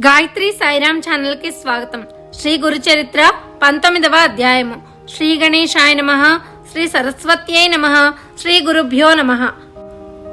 గాయత్రి సాయిరామ్ ఛానల్కి స్వాగతం. శ్రీ గురు చరిత్ర పంతొమ్మిదవ అధ్యాయము. శ్రీ గణేశాయ నమ శ్రీ సరస్వత్యై నమ శ్రీ గురుభ్యో నమ.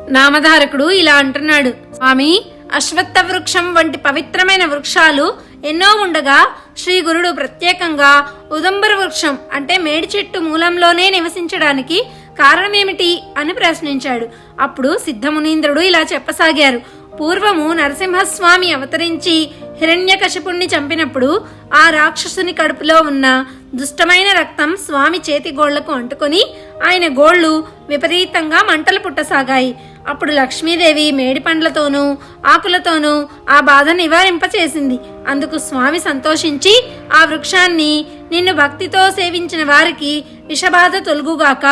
నామధారకుడు ఇలా అంటున్నాడు. స్వామి అశ్వత్థ వృక్షం వంటి పవిత్రమైన వృక్షాలు ఎన్నో ఉండగా శ్రీ గురుడు ప్రత్యేకంగా ఉదంబర వృక్షం అంటే మేడి చెట్టు మూలంలోనే నివసించడానికి కారణమేమిటి అని ప్రశ్నించాడు. అప్పుడు సిద్ధమునీంద్రుడు ఇలా చెప్పసాగారు. పూర్వము నరసింహస్వామి అవతరించి హిరణ్యకశపుణ్ణి చంపినప్పుడు ఆ రాక్షసుని కడుపులో ఉన్న దుష్టమైన రక్తం స్వామి చేతి గోళ్ళకు అంటుకొని ఆయన గోళ్ళు విపరీతంగా మంటలు పుట్టసాగాయి. అప్పుడు లక్ష్మీదేవి మేడి పండ్లతోనూ ఆకులతోనూ ఆ బాధ నివారింపచేసింది. అందుకు స్వామి సంతోషించి ఆ వృక్షాన్ని నిన్ను భక్తితో సేవించిన వారికి విషబాధ తొలుగుగాక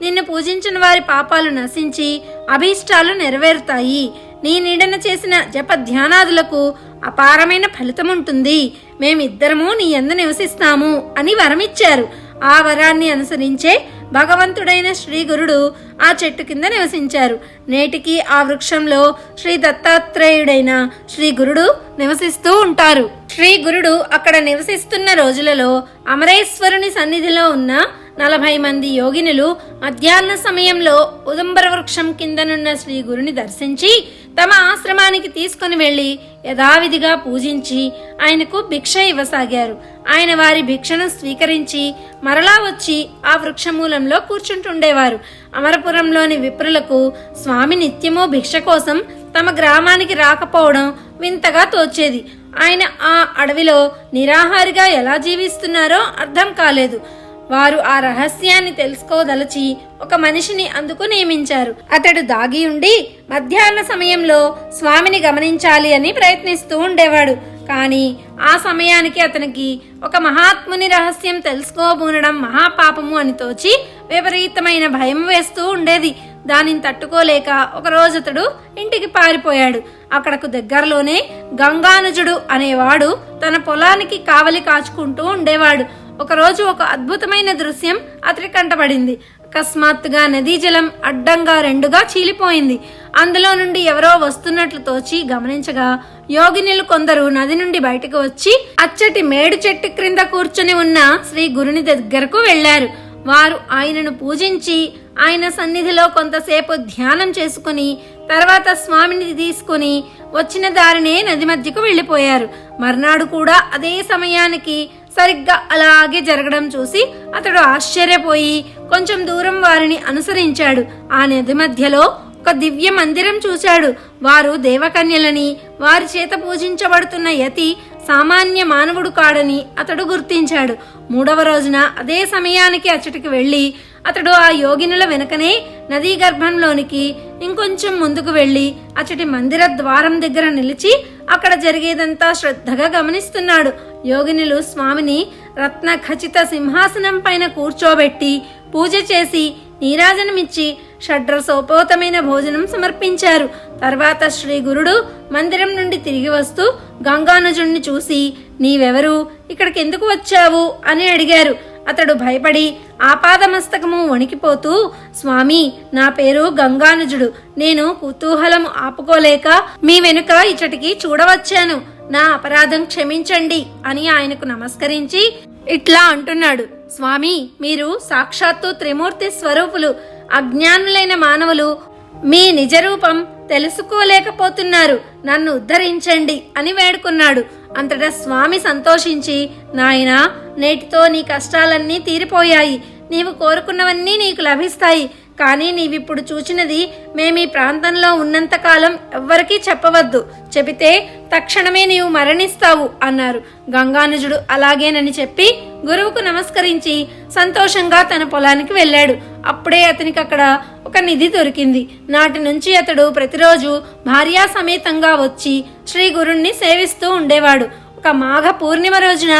నిన్ను పూజించిన వారి పాపాలు నశించి అభీష్టాలు నెరవేరుతాయి. నీ నీడన చేసిన జప ధ్యానాదులకు అపారమైన ఫలితం ఉంటుంది మేమిద్దరము నీ ఎందు నివసిస్తాము అని వరమిచ్చారు. ఆ వరాన్ని అనుసరించే భగవంతుడైన శ్రీ గురుడు ఆ చెట్టు కింద నివసించారు. నేటికి ఆ వృక్షంలో శ్రీ దత్తాత్రేయుడైన శ్రీ గురుడు నివసిస్తూ ఉంటారు. శ్రీ గురుడు అక్కడ నివసిస్తున్న రోజులలో అమరేశ్వరుని సన్నిధిలో ఉన్న నలభై మంది యోగినులు మధ్యాహ్న సమయంలో ఉదంబర వృక్షం కిందనున్న శ్రీ గురుని దర్శించి తమ ఆశ్రమానికి తీసుకుని వెళ్ళి యథావిధిగా పూజించి ఆయనకు భిక్ష ఇవ్వసాగారు. ఆయన వారి భిక్షను స్వీకరించి మరలా వచ్చి ఆ వృక్షమూలంలో కూర్చుంటుండేవారు. అమరపురంలోని విప్రులకు స్వామి నిత్యమూ భిక్ష కోసం తమ గ్రామానికి రాకపోవడం వింతగా తోచేది. ఆయన ఆ అడవిలో నిరాహారిగా ఎలా జీవిస్తున్నారో అర్థం కాలేదు. వారు ఆ రహస్యాన్ని తెలుసుకోదలచి ఒక మనిషిని అందుకు నియమించారు. అతడు దాగి ఉండి మధ్యాహ్న సమయంలో స్వామిని గమనించాలి అని ప్రయత్నిస్తూ ఉండేవాడు. కానీ ఆ సమయానికి అతనికి ఒక మహాత్ముని రహస్యం తెలుసుకోబూనడం మహాపాపము అని తోచి విపరీతమైన భయం వేస్తూ ఉండేది. దానిని తట్టుకోలేక ఒక రోజు అతడు ఇంటికి పారిపోయాడు. అక్కడకు దగ్గరలోనే గంగానుజుడు అనేవాడు తన పొలానికి కావలి కాచుకుంటూ ఉండేవాడు. ఒకరోజు ఒక అద్భుతమైన దృశ్యం అతడి కంటపడింది. అకస్మాత్తుగా నదీ జలం అడ్డంగా రెండుగా చీలిపోయింది. అందులో నుండి ఎవరో వస్తున్నట్లు తోచి గమనించగా యోగినులు కొందరు నది నుండి బయటకు వచ్చి అచ్చటి మేడు చెట్టు క్రింద కూర్చుని ఉన్న శ్రీ గురుని దగ్గరకు వెళ్ళారు వారు ఆయనను పూజించి ఆయన సన్నిధిలో కొంతసేపు ధ్యానం చేసుకుని తర్వాత స్వామిని తీసుకుని వచ్చిన దారినే నది మధ్యకు వెళ్ళిపోయారు మర్నాడు కూడా అదే సమయానికి సరిగ్గా అలాగే జరగడం చూసి అతడు ఆశ్చర్యపోయి కొంచెం దూరం వారిని అనుసరించాడు. ఆ నది మధ్యలో ఒక దివ్య మందిరం చూశాడు. వారు దేవకన్యలని వారి చేత పూజించబడుతున్న యతి సామాన్య మానవుడు కాడని అతడు గుర్తించాడు. మూడవ రోజున అదే సమయానికి అచ్చటికి వెళ్ళి అతడు ఆ యోగినుల వెనుకనే నదీ గర్భంలోనికి ఇంకొంచెం ముందుకు వెళ్ళి అచ్చటి మందిర ద్వారం దగ్గర నిలిచి అక్కడ జరిగేదంతా శ్రద్ధగా గమనిస్తున్నాడు. యోగినులు స్వామిని రత్న ఖచిత సింహాసనం పైన కూర్చోబెట్టి పూజ చేసి నీరాజనమిచ్చి షడ్రసోపోతమైన భోజనం సమర్పించారు. తర్వాత శ్రీ గురుడు మందిరం నుండి తిరిగి వస్తూ గంగానుజుణ్ణి చూసి నీవెవరు? ఇక్కడికి ఎందుకు వచ్చావు? అని అడిగారు. అతడు భయపడి ఆపాదమస్తకము వణికిపోతూ స్వామి నా పేరు గంగానుజుడు. నేను కుతూహలం ఆపుకోలేక మీ వెనుక ఇచ్చటికి చూడవచ్చాను. నా అపరాధం క్షమించండి అని ఆయనకు నమస్కరించి ఇట్లా అంటున్నాడు. స్వామి మీరు సాక్షాత్తు త్రిమూర్తి స్వరూపులు అజ్ఞానులైన మానవులు. మీ నిజరూపం తెలుసుకోలేకపోతున్నారు. నన్ను ఉద్ధరించండి అని వేడుకున్నాడు. అంతటా స్వామి సంతోషించి నాయనా నేటితో నీ కష్టాలన్నీ తీరిపోయాయి. నీవు కోరుకున్నవన్నీ నీకు లభిస్తాయి. కానీ నీవిప్పుడు చూచినది మేము ఈ ప్రాంతంలో ఉన్నంతకాలం ఎవ్వరికీ చెప్పవద్దు. చెబితే తక్షణమే నీవు మరణిస్తావు అన్నారు. గంగానుజుడు అలాగేనని చెప్పి గురువుకు నమస్కరించి సంతోషంగా తన పొలానికి వెళ్ళాడు. అప్పుడే అతనికి అక్కడ ఒక నిధి దొరికింది. నాటి నుంచి అతడు ప్రతిరోజు భార్యా సమేతంగా వచ్చి శ్రీ గురుణ్ణి సేవిస్తూ ఉండేవాడు. ఒక మాఘ పూర్ణిమ రోజున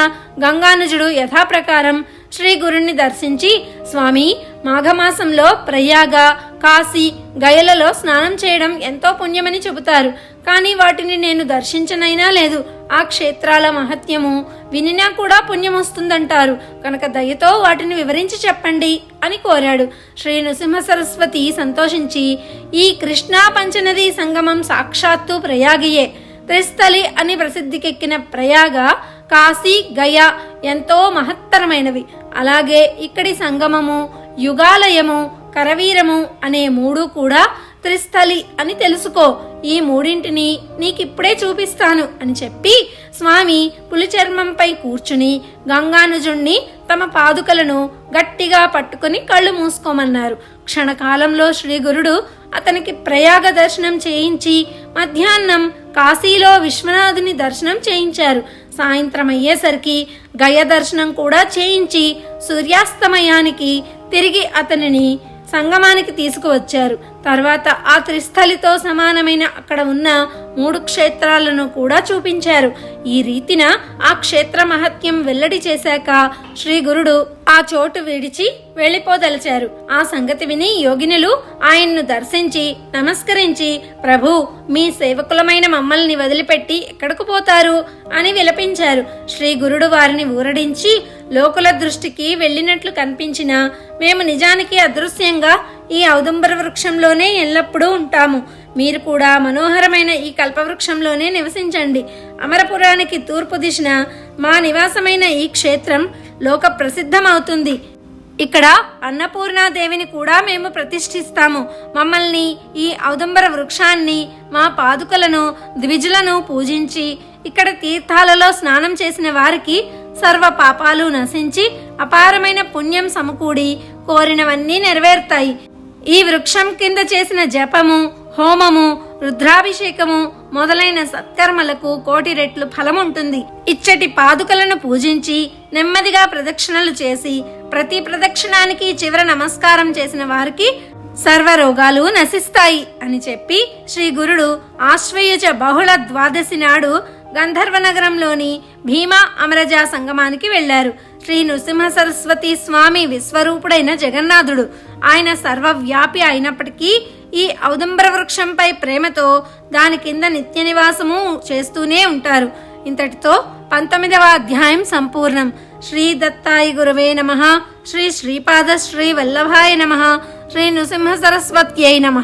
గంగానుజుడు యథాప్రకారం శ్రీ గురుణ్ణి దర్శించి స్వామి మాఘమాసంలో ప్రయాగ కాశీ గయలలో స్నానం చేయడం ఎంతో పుణ్యమని చెబుతారు. కానీ వాటిని నేను దర్శించనైనా లేదు. ఆ క్షేత్రాల మహత్యము వినినా కూడా పుణ్యం వస్తుందంటారు కనుక దయతో వాటిని వివరించి చెప్పండి అని కోరాడు. శ్రీ నృసింహ సరస్వతి సంతోషించి ఈ కృష్ణా పంచనది సంగమం సాక్షాత్తు ప్రయాగియే. త్రిస్థలి అని ప్రసిద్ధికెక్కిన ప్రయాగ కాశీ గయ ఎంతో మహత్తరమైనవి. అలాగే ఇక్కడి సంగమము యుగాలయము కరవీరము అనే మూడు కూడా త్రిస్థలి అని తెలుసుకో. ఈ మూడింటిని నీకిప్పుడే చూపిస్తాను అని చెప్పి స్వామి పులిచర్మంపై కూర్చుని గంగానుజుణ్ణి తమ పాదుకలను గట్టిగా పట్టుకుని కళ్ళు మూసుకోమన్నారు. క్షణకాలంలో శ్రీగురుడు అతనికి ప్రయాగ దర్శనం చేయించి మధ్యాహ్నం కాశీలో విశ్వనాథుని దర్శనం చేయించారు. సాయంత్రం అయ్యేసరికి గయ దర్శనం కూడా చేయించి సూర్యాస్తమయానికి తిరిగి అతనిని సంగమానికి తీసుకువచ్చారు. తర్వాత ఆ త్రిస్థలితో సమానమైన అక్కడ ఉన్న మూడు క్షేత్రాలను కూడా చూపించారు. ఈ రీతిన ఆ క్షేత్ర మహత్యం వెల్లడి చేశాక శ్రీ గురుడు ఆ చోటు విడిచి వెళ్ళిపోదలిచారు. ఆ సంగతి విని యోగినులు ఆయన్ను దర్శించి నమస్కరించి ప్రభు మీ సేవకులమైన మమ్మల్ని వదిలిపెట్టి ఎక్కడకు పోతారు? అని విలపించారు. శ్రీ గురుడు వారిని ఊరడించి లోకుల దృష్టికి వెళ్ళినట్లు కనిపించిన మేము నిజానికి అదృశ్యంగా ఈ ఔదంబర వృక్షంలోనే ఎల్లప్పుడూ ఉంటాము. మీరు కూడా మనోహరమైన ఈ కల్పవృక్షంలోనే నివసించండి. అమరపురానికి తూర్పు దిశన మా నివాసమైన ఈ క్షేత్రం లోక ప్రసిద్ధమవుతుంది. ఇక్కడ అన్నపూర్ణాదేవిని కూడా మేము ప్రతిష్ఠిస్తాము. మమ్మల్ని ఈ ఔదంబర వృక్షాన్ని మా పాదుకలను ద్విజులను పూజించి ఇక్కడ తీర్థాలలో స్నానం చేసిన వారికి సర్వ పాపాలు నశించి అపారమైన పుణ్యం సమకూడి కోరినవన్నీ నెరవేరుతాయి. ఈ వృక్షం కింద చేసిన జపము హోమము రుద్రాభిషేకము మొదలైన సత్కర్మలకు కోటి రెట్లు ఫలముంటుంది. ఇచ్చటి పాదుకలను పూజించి నెమ్మదిగా ప్రదక్షిణలు చేసి ప్రతి ప్రదక్షిణానికి చివర నమస్కారం చేసిన వారికి సర్వ రోగాలు నశిస్తాయి అని చెప్పి శ్రీ గురుడు ఆశ్వయుజ బహుళ ద్వాదశి నాడు గంధర్వ నగరంలోని భీమా అమరజా సంగమానికి వెళ్ళారు శ్రీ నృసింహ సరస్వతి స్వామి విశ్వరూపుడైన జగన్నాథుడు. ఆయన సర్వవ్యాపి అయినప్పటికీ ఈ ఔదంబర వృక్షంపై ప్రేమతో దాని కింద నిత్య నివాసము చేస్తూనే ఉంటారు. ఇంతటితో పంతొమ్మిదవ అధ్యాయం సంపూర్ణం. శ్రీ దత్తాయి గురవే నమ. శ్రీ శ్రీపాద శ్రీ వల్లభాయ నమ. శ్రీ నృసింహ సరస్వత్యై నమ.